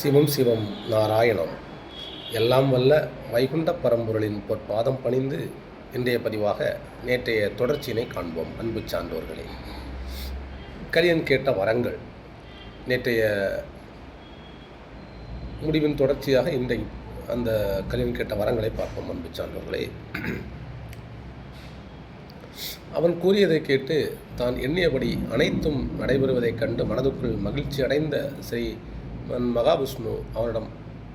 சிவம் சிவம் நாராயணம். எல்லாம் வல்ல வைகுண்ட பரம்பொருளின் பொற்பாதம் பணிந்து இன்றைய பதிவாக நேற்றைய தொடர்ச்சியினை காண்போம் அன்பு சான்றோர்களே. கலியன் கேட்ட வரங்கள். நேற்றைய முடிவின் தொடர்ச்சியாக இன்றை அந்த கலியன் கேட்ட வரங்களை பார்ப்போம் அன்பு சான்றோர்களே. அவன் கூறியதை கேட்டு தான் எண்ணியபடி அனைத்தும் நடைபெறுவதைக் கண்டு மனதுக்குள் மகிழ்ச்சி அடைந்த ஸ்ரீ மகாவிஷ்ணு அவனிடம்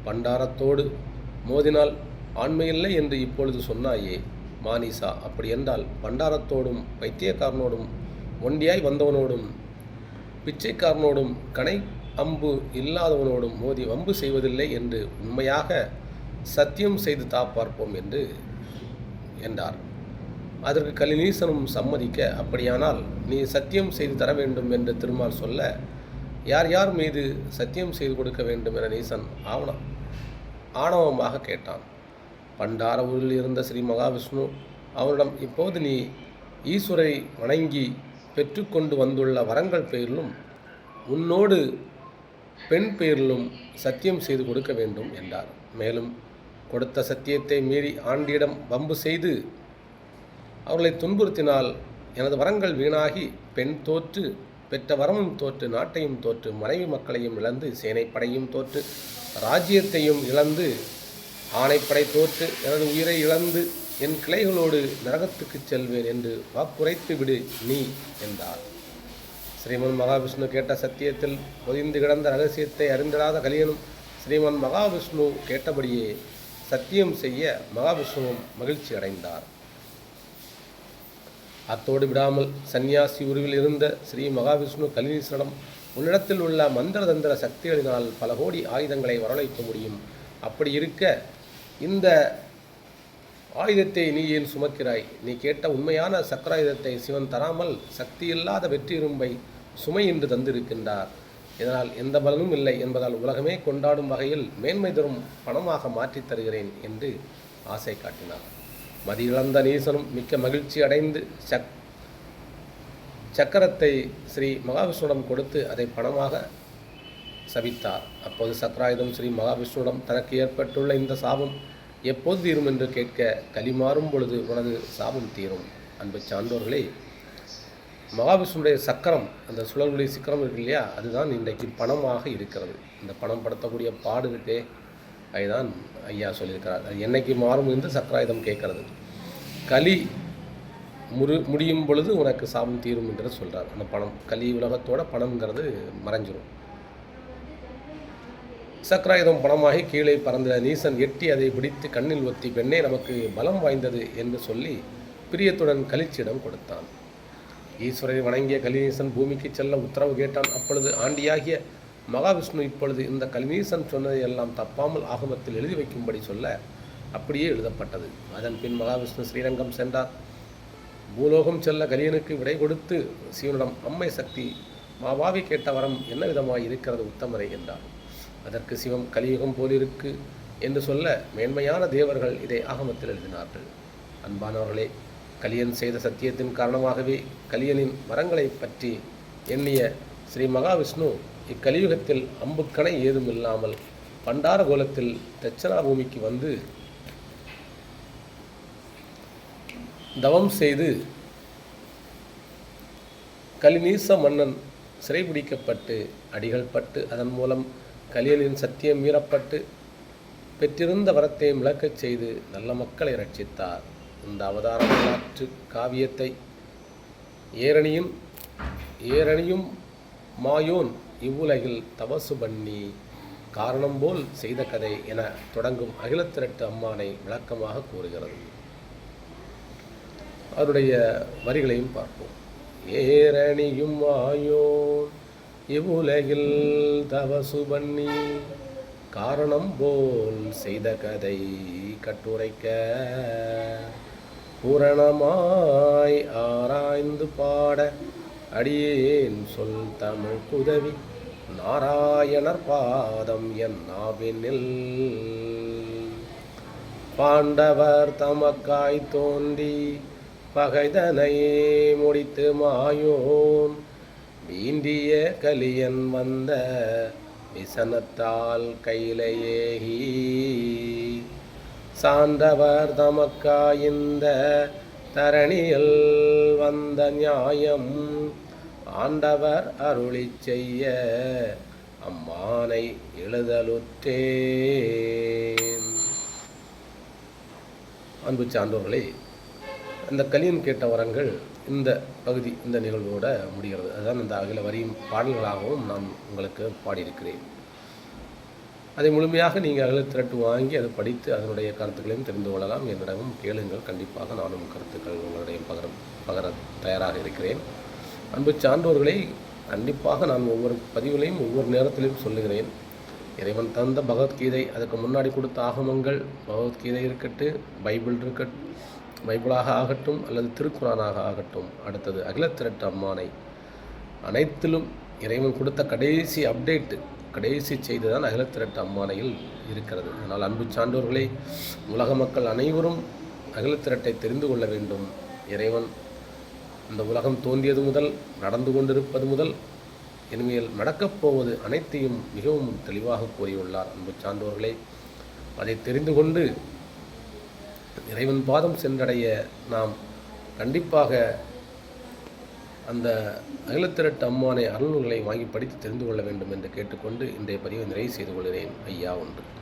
பண்டாரத்தோடு மோதினால் ஆண்மையில்லை என்று இப்பொழுது சொன்னாயே மானிசா அப்படி என்றால் பண்டாரத்தோடும் பைத்தியக்காரனோடும் ஒண்டியாய் வந்தவனோடும் பிச்சைக்காரனோடும் கணை அம்பு இல்லாதவனோடும் மோதி வம்பு செய்வதில்லை என்று உண்மையாக சத்தியம் செய்து தா பார்ப்போம் என்று என்றார். அதற்கு கலிநீசனும் சம்மதிக்க அப்படியானால் நீ சத்தியம் செய்து தர வேண்டும் என்று திருமால் சொல்ல யார் யார் மீது சத்தியம் செய்து கொடுக்க வேண்டும் என நீசன் ஆவணம் ஆணவமாக கேட்டான். பண்டார ஊரில் இருந்த ஸ்ரீ மகாவிஷ்ணு அவனிடம் இப்போது நீ ஈஸ்வரை வணங்கி பெற்றுக்கொண்டு வந்துள்ள வரங்கள் பெயரிலும் உன்னோடு பெண் பெயரிலும் சத்தியம் செய்து கொடுக்க வேண்டும் என்றார். மேலும் கொடுத்த சத்தியத்தை மீறி ஆண்டியிடம் வம்பு செய்து அவர்களை துன்புறுத்தினால் எனது வரங்கள் வீணாகி பெண் தோற்று பெற்ற வரமும் தோற்று நாட்டையும் தோற்று மனைவி மக்களையும் இழந்து சேனைப்படையும் தோற்று ராஜ்யத்தையும் இழந்து ஆணைப்படை தோற்று எனது உயிரை இழந்து என் கிளைகளோடு நரகத்துக்குச் செல்வேன் என்று வாக்குரைத்து விடு நீ என்றார். ஸ்ரீமன் மகாவிஷ்ணு கேட்ட சத்தியத்தில் பொதிந்து கிடந்த ரகசியத்தை அறிந்திடாத கலியனும் ஸ்ரீமன் மகாவிஷ்ணு கேட்டபடியே சத்தியம் செய்ய மகாவிஷ்ணுவும் மகிழ்ச்சி அடைந்தார் அத்தோடு விடாமல் சந்நியாசி உருவில் இருந்த ஸ்ரீ மகாவிஷ்ணு கலினீஸ்வரம் உன்னிடத்தில் உள்ள மந்திர தந்திர சக்திகளினால் பல கோடி ஆயுதங்களை வரவழைக்க முடியும். அப்படி இருக்க இந்த ஆயுதத்தை நீ ஏன் சுமக்கிறாய்? நீ கேட்ட உண்மையான சக்கராயுதத்தை சிவன் தராமல் சக்தியில்லாத வெற்றிரும்பை சுமை என்று தந்திருக்கின்றார். இதனால் எந்த பலனும் இல்லை என்பதால் உலகமே கொண்டாடும் வகையில் மேன்மை தரும் பணமாக மாற்றித் தருகிறேன் என்று ஆசை காட்டினார். மதியிழந்த நீசனும் மிக்க மகிழ்ச்சி அடைந்து சக் சக்கரத்தை ஸ்ரீ மகாவிஷ்ணுவிடம் கொடுத்து அதை பணமாக சபித்தார் அப்போது சக்கராயுதம் ஸ்ரீ மகாவிஷ்ணுவிடம் தனக்கு ஏற்பட்டுள்ள இந்த சாபம் எப்போது தீரும் என்று கேட்க களி மாறும் பொழுது உனது சாபம் தீரும். அன்பு சான்றோர்களே மகாவிஷ்ணுடைய சக்கரம் அந்த சுழல்குடி சிக்கரம் இருக்கு இல்லையா? அதுதான் இன்றைக்கு பணமாக இருக்கிறது. இந்த பணம் படுத்தக்கூடிய பாடு இருக்கே அதுதான் ஐயா சொல்லியிருக்கிறார். என்னைக்கு மாறும் என்று சக்கராயுதம் கேட்கறது. களி முரு முடியும் பொழுது உனக்கு சாபம் தீரும் என்று சொல்கிறார் அந்த பணம் கலி உலகத்தோட பணம்ங்கிறது மறைஞ்சிரும். சக்கராயுதம் பணமாகி கீழே பறந்த நீசன் எட்டி அதை பிடித்து கண்ணில் ஒத்தி பெண்ணே நமக்கு பலம் வாய்ந்தது என்று சொல்லி பிரியத்துடன் கலிச்சிடம் கொடுத்தான். ஈஸ்வரை வணங்கிய கலிநீசன் பூமிக்கு செல்ல உத்தரவு கேட்டான். அப்பொழுது ஆண்டியாகிய மகாவிஷ்ணு இப்பொழுது இந்த கல்மீசன் சொன்னதை எல்லாம் தப்பாமல் ஆகமத்தில் எழுதி வைக்கும்படி சொல்ல அப்படியே எழுதப்பட்டது. அதன் பின் மகாவிஷ்ணு ஸ்ரீரங்கம் சென்றார். பூலோகம் செல்ல கலியனுக்கு விடை கொடுத்து சிவனிடம் அம்மை சக்தி மாவாவி கேட்ட வரம் என்ன விதமாய் இருக்கிறது உத்தமரை என்றார். அதற்கு சிவம் கலியுகம் போலிருக்கு என்று சொல்ல மேன்மையான தேவர்கள் இதை ஆகமத்தில் எழுதினார்கள். அன்பானவர்களே கலியன் செய்த சத்தியத்தின் காரணமாகவே கலியனின் வரங்களை பற்றி எண்ணிய ஸ்ரீ மகாவிஷ்ணு இக்கலியுகத்தில் அம்புக்கணை ஏதும் இல்லாமல் பண்டார கோலத்தில் தட்சணா பூமிக்கு வந்து தவம் செய்து கலிநீச மன்னன் சிறைபிடிக்கப்பட்டு அடிகள் பட்டு அதன் மூலம் கலியனின் சத்தியம் மீறப்பட்டு பெற்றிருந்த வரத்தை விளக்கச் செய்து நல்ல மக்களை ரட்சித்தார். இந்த அவதார வரலாற்று காவியத்தை ஏரணியும் ஏரணியும் மாயோன் இவ்வுலகில் தவசு பண்ணி காரணம் போல் செய்த கதை என தொடங்கும் அகிலத்திரட்டு அம்மானை விளக்கமாக கூறுகிறது. அவருடைய வரிகளையும் பார்ப்போம். ஏரணியும் மாயோன் இவ்வுலகில் தவசு பண்ணி காரணம் போல் செய்த கதை கட்டுரைக்க பூரணமாய் ஆராய்ந்து பாட அடியேன் சொல் தமிழ் குதவி. நாராயணர் பாதம் என் நாவினில். பாண்டவர் தமக்காய் தோன்றி பகைதனை முடித்து மாயோன். வீண்டிய கலியன் வந்த விசனத்தால் கையிலேயேகி சான்றவர் தமக்கா இந்த தரணியில் வந்த நியாயம். ஆண்டவர் அருளி செய்ய அம்மானை எழுதலுற்றே அன்பு சான்றோர்களே அந்த கலியன் கேட்ட வரங்கள் இந்த பகுதி இந்த நிகழ்வோட முடிகிறது. அதுதான் இந்த அகில வரியும் பாடல்களாகவும் நான் உங்களுக்கு பாடியிருக்கிறேன். அதை முழுமையாக நீங்கள் அகில திரட்டு வாங்கி அதை படித்து அதனுடைய கருத்துக்களையும் தெரிந்து கொள்ளலாம். என்னிடமும் கேளுங்கள். கண்டிப்பாக நானும் கருத்துக்கள் உங்களுடைய பகர பகர தயாராக இருக்கிறேன். அன்பு சான்றோர்களை கண்டிப்பாக நான் ஒவ்வொரு பதிவுகளையும் ஒவ்வொரு நேரத்திலையும் சொல்லுகிறேன். இறைவன் தந்த பகவத்கீதை அதுக்கு முன்னாடி கொடுத்த ஆகமங்கள் பகவத்கீதை இருக்கட்டு பைபிள் இருக்கட்டும் பைபிளாக ஆகட்டும் அல்லது திருக்குறானாக ஆகட்டும் அடுத்தது அகிலத்திரட்டு அம்மானை. அனைத்திலும் இறைவன் கொடுத்த கடைசி அப்டேட்டு கடைசி செய்தி தான் அகிலத்திரட்டு அம்மானையில் இருக்கிறது. அதனால் அன்பு சான்றோர்களை உலக மக்கள் அனைவரும் அகிலத்திரட்டை தெரிந்து கொள்ள வேண்டும். இறைவன் இந்த உலகம் தோன்றியது முதல் நடந்து கொண்டிருப்பது முதல் இனிமேல் நடக்கப் போவது அனைத்தையும் மிகவும் தெளிவாக கூறியுள்ளார் அன்பு சான்றோர்களே. அதை தெரிந்து கொண்டு இறைவன் பாதம் சென்றடைய நாம் கண்டிப்பாக அந்த அகிலத்திரட்டு அம்மானை அருள்களை வாங்கி படித்து தெரிந்து கொள்ள வேண்டும் என்று கேட்டுக்கொண்டு இன்றைய பதிவை நிறைவு செய்து கொள்கிறேன். ஐயா ஒன்று.